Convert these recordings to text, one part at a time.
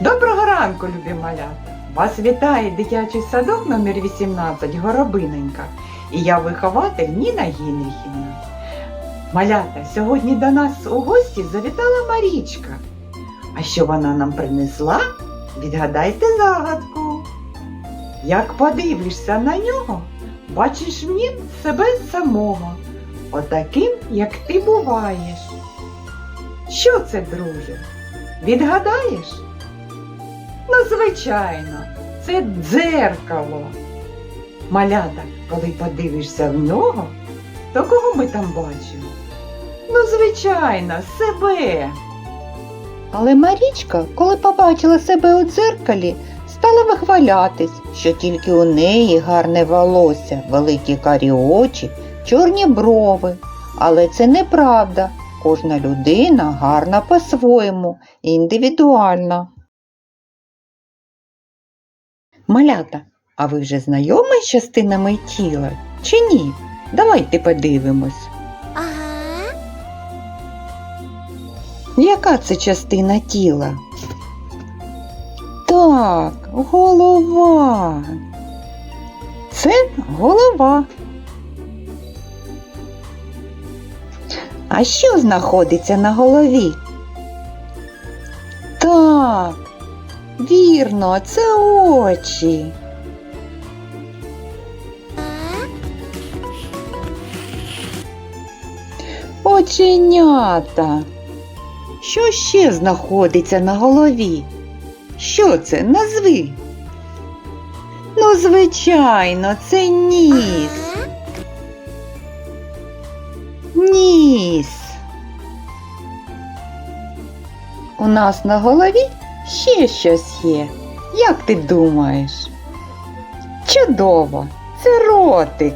Доброго ранку, любі малята! Вас вітає дитячий садок номер 18 Горобиненька і я вихователь Ніна Гінріхівна. Малята, сьогодні до нас у гості завітала Марічка. А що вона нам принесла? Відгадайте загадку. Як подивишся на нього, бачиш в нім себе самого, отаким, як ти буваєш. Що це, друже? Відгадаєш? Ну, звичайно, це дзеркало. Малята, коли подивишся в нього, то кого ми там бачимо? Ну, звичайно, себе. Але Марічка, коли побачила себе у дзеркалі, стала вихвалятись, що тільки у неї гарне волосся, великі карі очі, чорні брови. Але це неправда. Кожна людина гарна по-своєму, індивідуальна. Малята, а ви вже знайомі з частинами тіла чи ні? Давайте подивимось. Ага. Яка це частина тіла? Так, голова. Це голова. А що знаходиться на голові? Так, вірно, це очі. Оченята. Що ще знаходиться на голові? Що це? Назви. Ну, звичайно, це ніс. Ніс. У нас на голові ще щось є. Як ти думаєш? Чудово! Це ротик.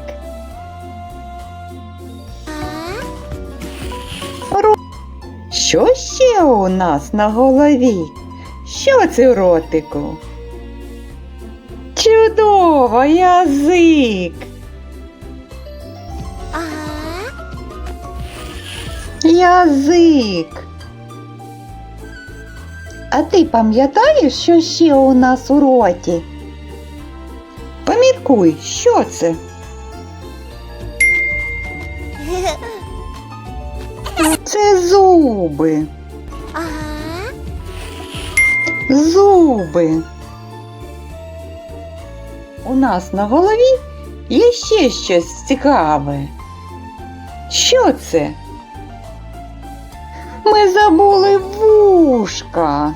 Що ще у нас на голові? Що це ротику? Чудово, язик. Язик. А ти пам'ятаєш, що ще у нас у роті? Поміркуй, що це? Це зуби. Ага. Зуби. У нас на голові є ще щось цікаве. Що це? Ми забули вушка.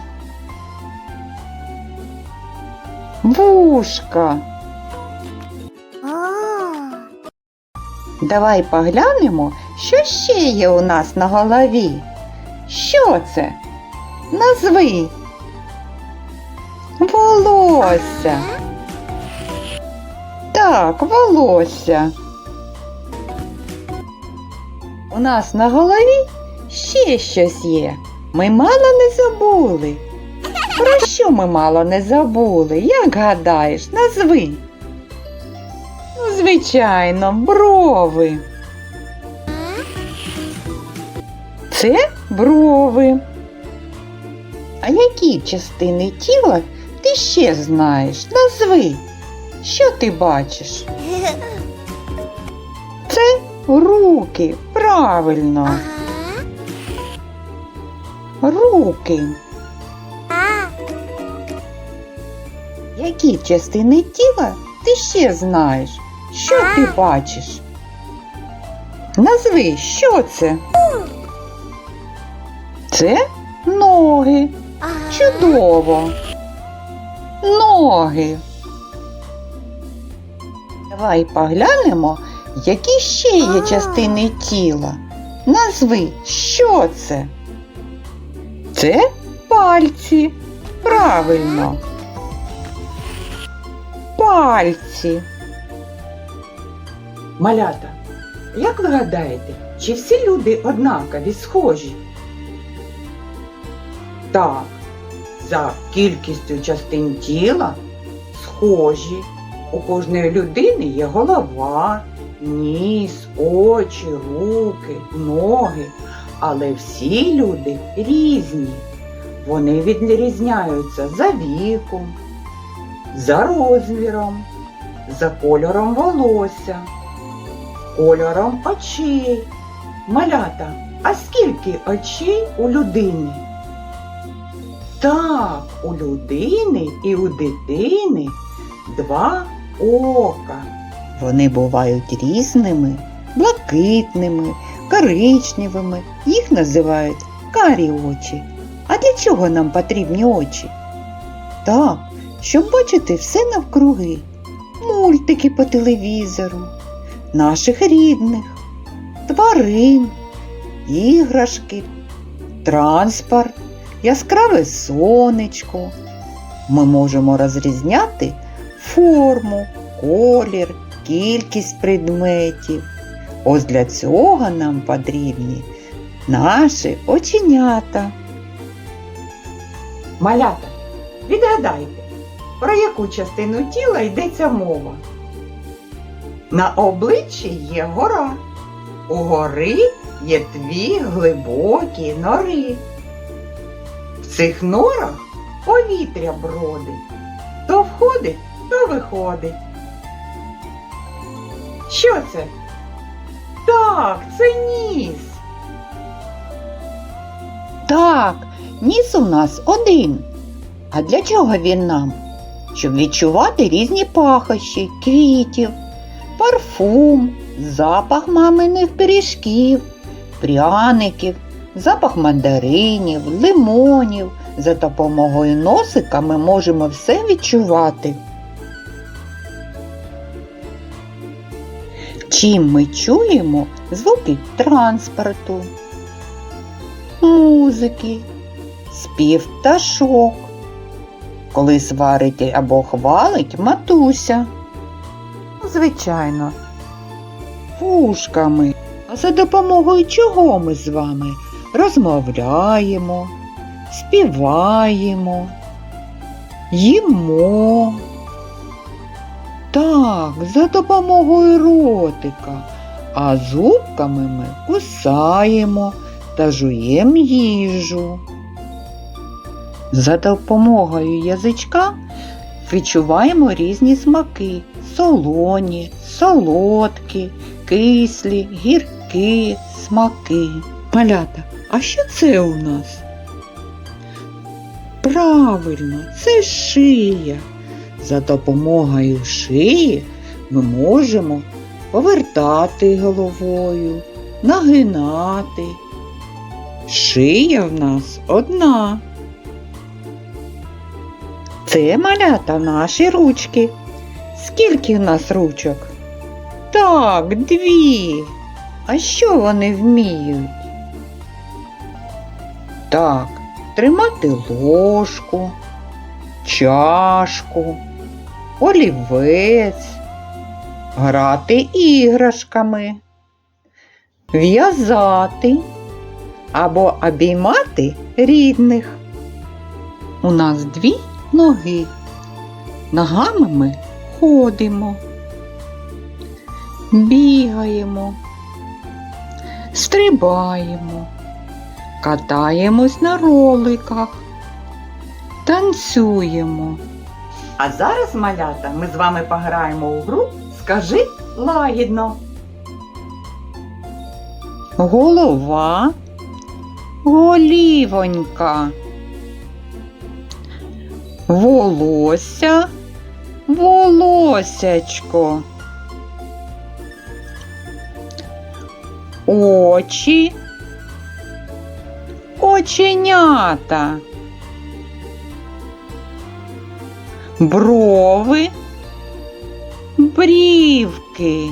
Вушка. Давай поглянемо, що ще є у нас на голові. Що це? Назви. Волосся. Так, волосся. У нас на голові ще щось є. Ми мало не забули. Про що ми мало не забули? Як гадаєш, назви? Ну, звичайно, брови. Це брови. А які частини тіла ти ще знаєш? Назви. Що ти бачиш? Це руки. Правильно. Руки. А. Які частини тіла ти ще знаєш? Що ти бачиш? Назви, що це? Це ноги. Чудово. Ноги. Давай поглянемо, які ще є частини тіла. Назви, що це? Це пальці. Правильно. Пальці. Малята, як ви гадаєте, чи всі люди однакові схожі? Так, за кількістю частин тіла схожі. У кожної людини є голова, ніс, очі, руки, ноги, але всі люди різні. Вони відрізняються за віком, за розміром, за кольором волосся, кольором очей. Малята, а скільки очей у людини? Так, у людини і у дитини два ока. Вони бувають різними, блакитними, коричневими. Їх називають карі очі. А для чого нам потрібні очі? Так, щоб бачити все навкруги, мультики по телевізору, наших рідних, тварин, іграшки, транспорт, яскраве сонечко. Ми можемо розрізняти форму, колір, кількість предметів. Ось для цього нам потрібні наші оченята. Малята, відгадайте, про яку частину тіла йдеться мова? На обличчі є гора. У гори є дві глибокі нори. В цих норах повітря бродить. То входить, то виходить. Що це? Так, це ніс. Так, ніс у нас один. А для чого він нам? Щоб відчувати різні пахощі, квітів, парфум, запах маминих пиріжків, пряників, запах мандаринів, лимонів. За допомогою носика ми можемо все відчувати. Чим ми чуємо звуки транспорту, музики, спів пташок, коли сварить або хвалить матуся. Звичайно, вушками. А за допомогою чого ми з вами розмовляємо, співаємо, їмо. Так, за допомогою ротика, а зубками ми кусаємо та жуємо їжу. За допомогою язичка відчуваємо різні смаки солоні, солодкі, кислі, гіркі смаки. Малята, а що це у нас? Правильно, це шия. За допомогою шиї ми можемо повертати головою, нагинати. Шия в нас одна. Це малята наші ручки. Скільки в нас ручок? Так, дві. А що вони вміють? Так, тримати ложку, чашку, олівець, грати іграшками, в'язати або обіймати рідних. У нас дві ноги. Ногами ми ходимо, бігаємо, стрибаємо, катаємось на роликах, танцюємо. А зараз, малята, ми з вами пограємо у гру Скажи лагідно. Голова, голівонька, волосся, волосячко, очі, оченята, брови, брівки.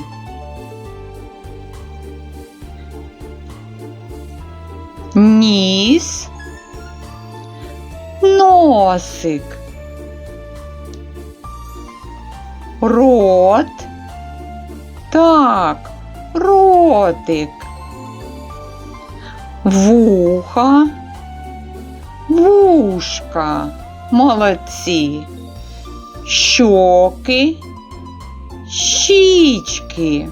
ніс, носик, рот, так, ротик, вуха, вушка, молодці, Щоки, щічки.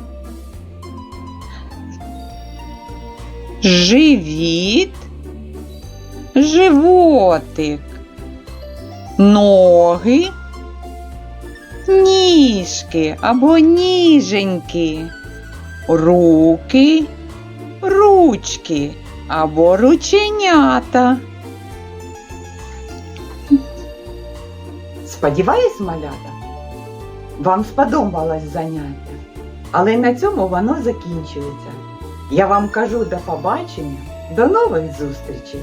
живіт, животик, ноги, ніжки або ніженьки, руки, ручки або рученята. Сподіваюсь, малята, вам сподобалось заняття, але на цьому воно закінчується. Я вам кажу до побачення, до нових зустрічей!